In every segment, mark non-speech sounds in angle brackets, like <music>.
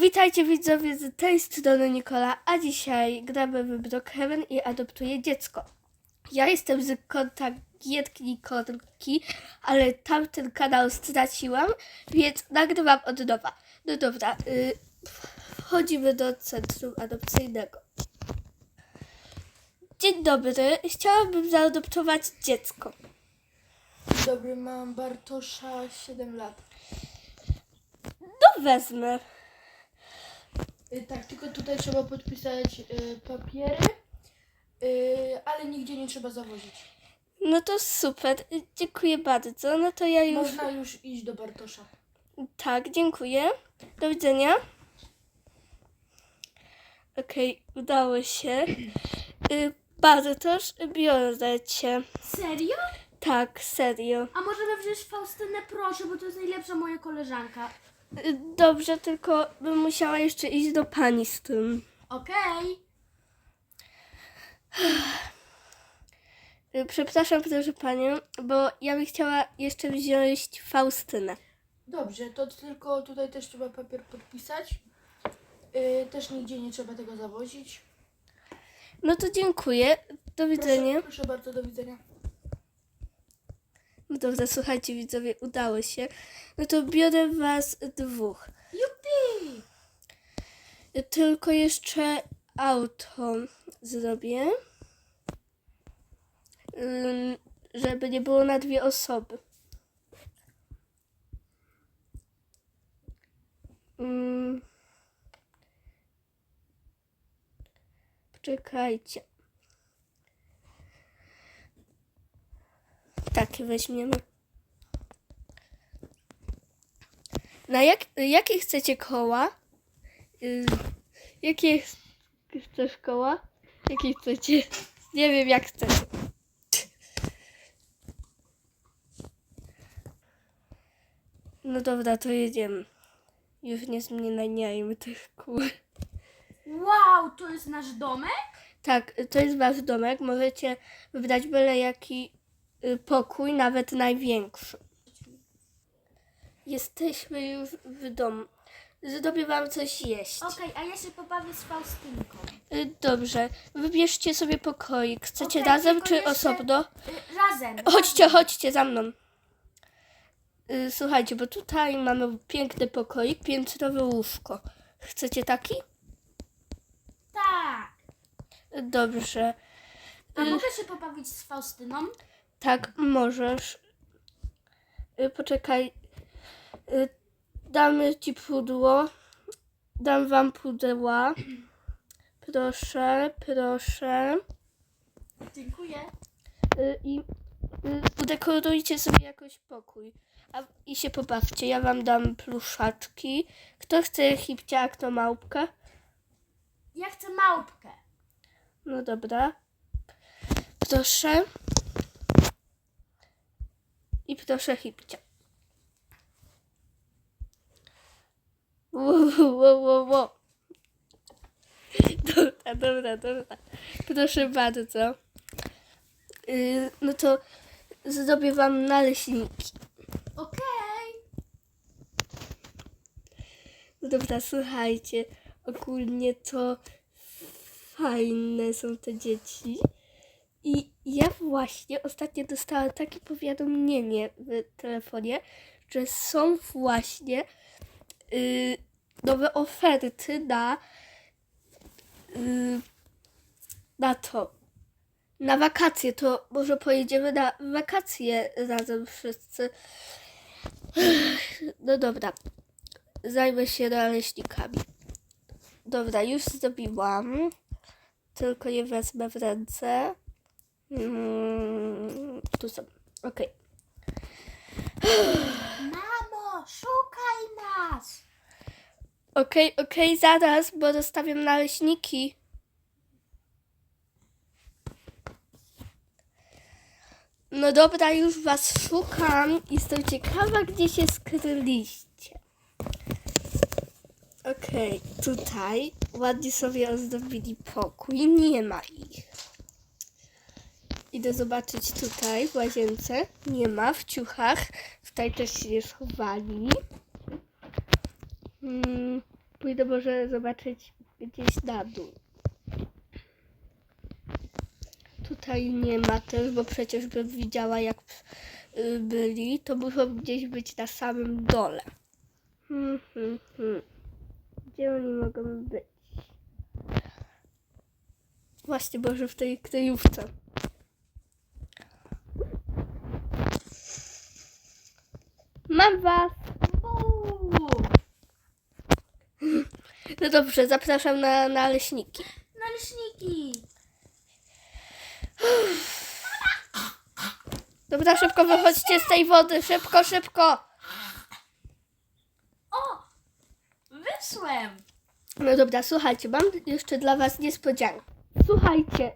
Witajcie widzowie z tej strony Nikola, a dzisiaj gramy w Brookhaven i adoptuję dziecko. Ja jestem z konta Gietki Nikolki, ale tamten kanał straciłam, więc nagrywam od nowa. No dobra, y, wchodzimy do centrum adopcyjnego. Dzień dobry, chciałabym zaadoptować dziecko. Dobry, mam Bartosza 7 lat. No wezmę. Y, tak, tylko tutaj trzeba podpisać y, papiery, y, ale nigdzie nie trzeba zawozić. No to super, dziękuję bardzo. No to ja już... Można już iść do Bartosza. Tak, dziękuję. Do widzenia. Okej, udało się. Y, Bartosz, biorę cię. Serio? Tak, serio. A możemy wziąć Faustynę, proszę, bo to jest najlepsza moja koleżanka. Dobrze, tylko bym musiała jeszcze iść do pani z tym. Okej. <sighs> Przepraszam, proszę panią, bo ja bym chciała jeszcze wziąć Faustynę. Dobrze, to tylko tutaj też trzeba papier podpisać. Y, też nigdzie nie trzeba tego zawozić. No to dziękuję. Do widzenia. Proszę, proszę bardzo, do widzenia. No dobrze, słuchajcie widzowie, udało się. No to biorę was dwóch. Jupi! Tylko jeszcze auto zrobię. Ym, Żeby nie było na dwie osoby. Ym. Takie weźmiemy. Na jak, jakie chcecie koła? Y, Jakie ch- chcesz koła? Jakie chcecie? Nie wiem jak chcecie. No dobra, to jedziemy. Już nie zmieniajmy tych kół. Wow, to jest nasz domek? Tak, to jest wasz domek. Możecie wybrać byle jaki pokój, nawet największy. Jesteśmy już w domu. Zrobię wam coś jeść. Okej, a ja się pobawię z Faustynką. Y, Dobrze, wybierzcie sobie pokoik. Chcecie Okej, razem tylko czy jeszcze- osobno? Y, razem. Chodźcie, chodźcie za mną. Y, Słuchajcie, bo tutaj mamy piękny pokoik, piętrowe łóżko. Chcecie taki? Tak. Y, Dobrze. A mogę się pobawić z Faustyną? Tak, możesz. Y, Poczekaj. Y, Damy ci pudło. Dam wam pudła. Proszę, proszę. Dziękuję. Y, I udekorujcie sobie jakoś pokój. A, I się pobawcie. Ja wam dam pluszaczki. Kto chce hipcia, a kto małpkę? Ja chcę małpkę. No dobra. Proszę. I proszę hipcia. Wow, wow, wow, wow. Dobra, dobra, dobra. Proszę bardzo. Yy, no to zrobię wam naleśniki. Okej. No dobra, słuchajcie. Ogólnie to fajne są te dzieci. I ja właśnie ostatnio dostałam takie powiadomienie w telefonie, że są właśnie y, nowe oferty na y, na to. Na wakacje, to może pojedziemy na wakacje razem wszyscy. No dobra, zajmę się naleśnikami. Dobra, już zrobiłam. Tylko je wezmę w ręce. Mm, tu są. Okej. Mamo, szukaj nas. Okej, okej, zaraz, bo dostawiam naleśniki. No dobra, już was szukam i jestem ciekawa, gdzie się skryliście. Okej, tutaj ładnie sobie ozdobili pokój, nie ma ich. Idę zobaczyć tutaj w łazience, nie ma, w ciuchach, tutaj też się schowali. Mm, Pójdę może zobaczyć gdzieś na dół. Tutaj nie ma też, bo przecież bym widziała jak y, byli, to muszą gdzieś być na samym dole. Hmm, hmm, hmm. Gdzie oni mogą być? Właśnie, może w tej kryjówce. Mam was! No dobrze, zapraszam na naleśniki. naleśniki. Dobra, szybko wychodźcie z tej wody, szybko, szybko! O! Wyszłem. No dobra, słuchajcie, mam jeszcze dla was niespodziankę. Słuchajcie,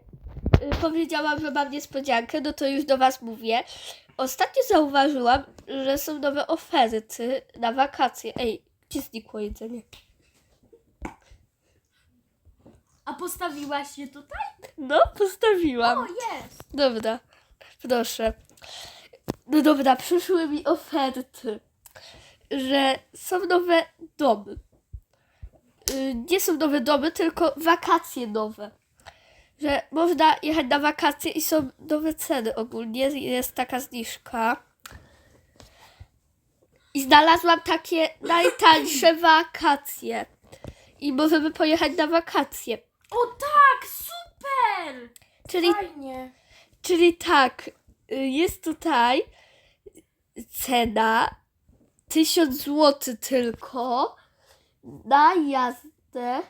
y, powiedziałam, że mam niespodziankę, no to już do was mówię. Ostatnio zauważyłam, że są nowe oferty na wakacje. Ej, gdzie znikło jedzenie? A postawiłaś je tutaj? No, postawiłam. O, jest. Dobra, proszę. No dobra, przyszły mi oferty, że są nowe domy. Y, Nie są nowe domy, tylko wakacje nowe. Że można jechać na wakacje i są nowe ceny ogólnie, jest taka zniżka. I znalazłam takie najtańsze <clears throat> wakacje. I możemy pojechać na wakacje. O tak, super. Czyli Fajnie. Czyli tak, y, jest tutaj cena 1000 zł tylko na jazdę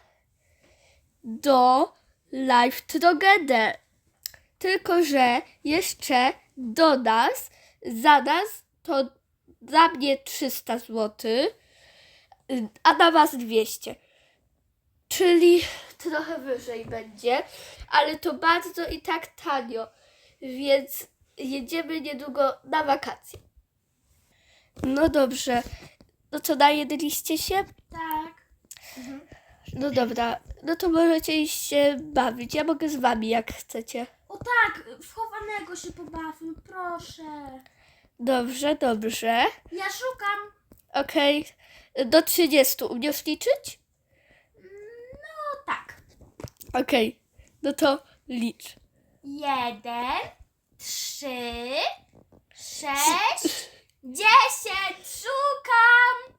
do Live Together. Tylko, że jeszcze do nas, za nas to dla mnie 300 zł, a na was 200. Czyli trochę wyżej będzie, ale to bardzo i tak tanio więc jedziemy niedługo na wakacje. No dobrze. No co, najedliście się? Tak. No dobra, no to możecie iść się bawić. Ja mogę z wami, jak chcecie. O tak, w chowanego się pobawmy, proszę. Dobrze, dobrze. Ja szukam. Okej. Do 30 umiesz liczyć? No tak. Okej. No to licz. Jeden, trzy, sześć, dziesięć. Szukam.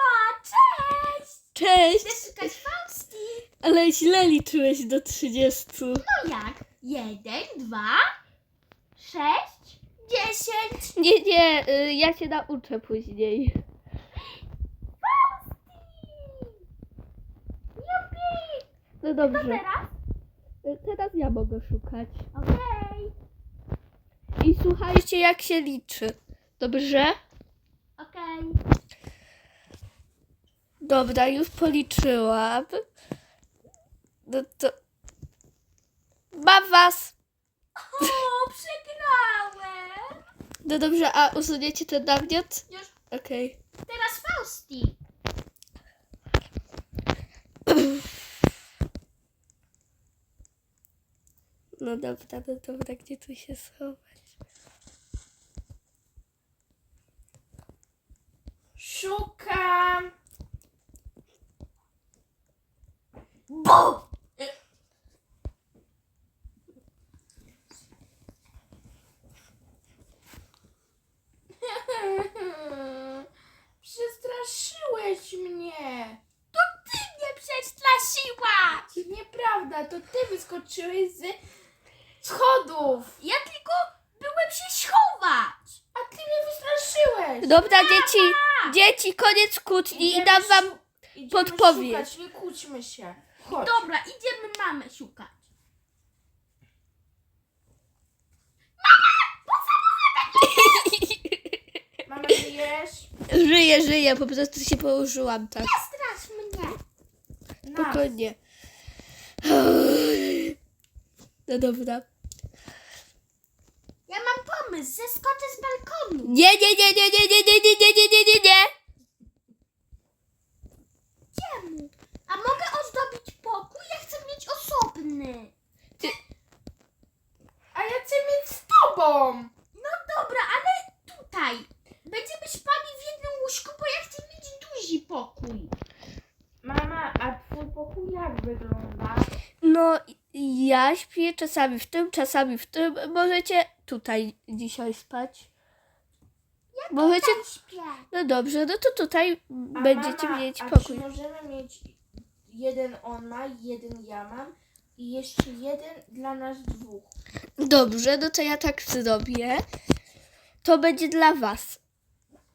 Mama, cześć. Cześć! Chcesz szukać Fausti? Ale źle liczyłeś do 30. No jak? Jeden, dwa, sześć, dziesięć. Nie, nie, y, ja cię nauczę później. Jupi! No Co dobrze. teraz? Y, Teraz ja mogę szukać. Okej, I słuchajcie, jak się liczy. Dobrze? okej. Dobra, już policzyłam. No to. Mam was! O, przegrałem! No dobrze, a usuniecie ten nagniot? Już Okej. teraz Fausti. No dobra, no dobra, gdzie tu się schować? Szukam. Bu! <laughs> Przestraszyłeś mnie. To ty mnie przestraszyłaś! Nieprawda, to ty wyskoczyłeś z schodów. Ja tylko byłem się schować. A ty mnie wystraszyłeś. Dobra, dzieci, dzieci, koniec kłótni i dam wam. Idziemy podpowiedź. Szukać, nie kłóćmy się. Chodź. Dobra, idziemy mamę szukać. Mama, żyjesz? Żyję, żyję, po prostu się położyłam tak. Strasz mnie. Spokojnie. No dobra. Ja mam pomysł, zeskoczę z balkonu. Nie, nie, nie, nie, nie, nie, nie, nie, nie, nie, nie, nie, nie. Czemu? A mogę ozdobić pokój? Ja chcę mieć osobny. A ja chcę mieć z tobą. No dobra, ale tutaj. pokój. Mama, a twój pokój jak wygląda? No, ja śpię czasami w tym, czasami w tym. Możecie tutaj dzisiaj spać. Możecie. Tam śpię. No dobrze, no to tutaj A będziecie mama, mieć a pokój. Czy możemy mieć jeden on ma, jeden ja mam i jeszcze jeden dla nas dwóch. Dobrze, no to ja tak zrobię. To będzie dla was.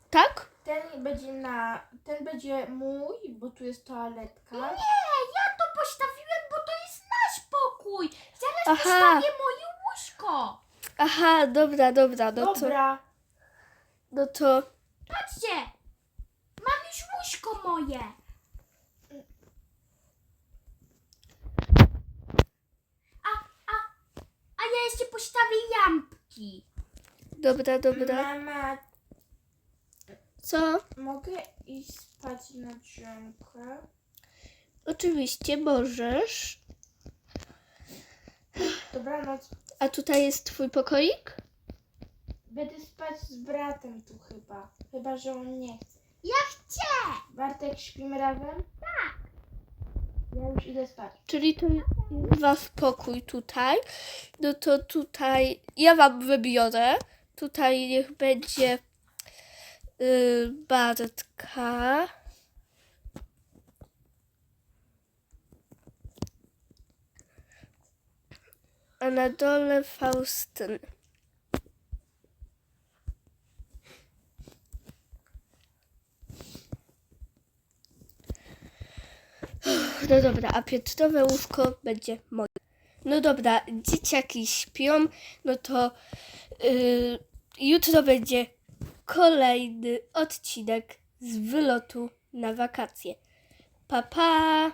Tak? Ten będzie na. Ten będzie mój, bo tu jest toaletka. Nie, ja to postawiłem, bo to jest nasz pokój. Zaraz Aha. moje łóżko. Aha, dobra, dobra, no to. Dobra. No to. Patrzcie, mam już łóżko moje. A, a, a ja jeszcze postawię lampki. Dobra, dobra. Mama, Co? mogę iść spać na drzemkę? Oczywiście możesz. Dobranoc. A tutaj jest twój pokoik? Będę spać z bratem tu chyba. Chyba, że on nie chce. Ja chcę. Bartek, śpimy razem? Tak. Ja już idę spać. Czyli to jest wasz pokój tutaj. No to tutaj ja wam wybiorę. Tutaj niech będzie yy, Bartka. A na dole Faustyn. No dobra, a piętrowe łóżko będzie moje. No dobra, dzieciaki śpią, no to yy, jutro będzie kolejny odcinek z wylotu na wakacje. Pa, pa!